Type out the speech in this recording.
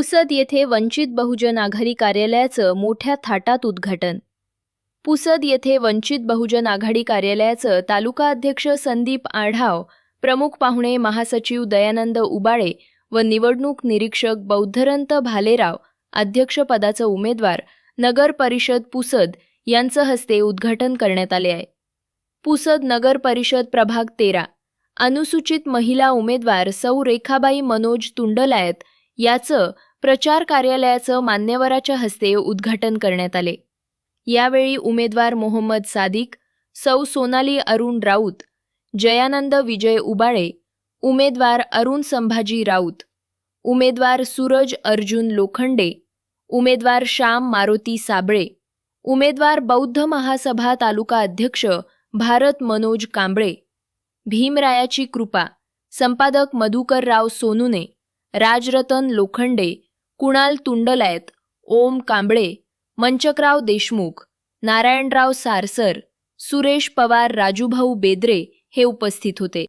पुसद येथे वंचित बहुजन आघाडी कार्यालयाचं मोठ्या थाटात उद्घाटन. पुसद येथे वंचित बहुजन आघाडी कार्यालयाचं तालुका अध्यक्ष संदीप आढाव प्रमुख पाहुणे महासचिव दयानंद उबाळे व निवडणूक निरीक्षक बौद्धरंत भालेराव अध्यक्षपदाचं उमेदवार नगर परिषद पुसद यांचं हस्ते उद्घाटन करण्यात आले आहे. पुसद नगर परिषद प्रभाग तेरा अनुसूचित महिला उमेदवार सौ रेखाबाई मनोज तुंडलायत याचं प्रचार कार्यालयाचं मान्यवराच्या हस्ते उद्घाटन करण्यात आले. यावेळी उमेदवार मोहम्मद सादिक सौ सोनाली अरुण राऊत जयानंद विजय उबाळे उमेदवार अरुण संभाजी राऊत उमेदवार सूरज अर्जुन लोखंडे उमेदवार श्याम मारुती साबळे उमेदवार बौद्ध महासभा तालुका अध्यक्ष भारत मनोज कांबळे भीमरायाची कृपा संपादक मधुकरराव सोनुने राजरतन लोखंडे कुणाल तुंडलायत ओम कांबळे मंचकराव देशमुख नारायणराव सारसर सुरेश पवार राजूभाऊ बेद्रे हे उपस्थित होते.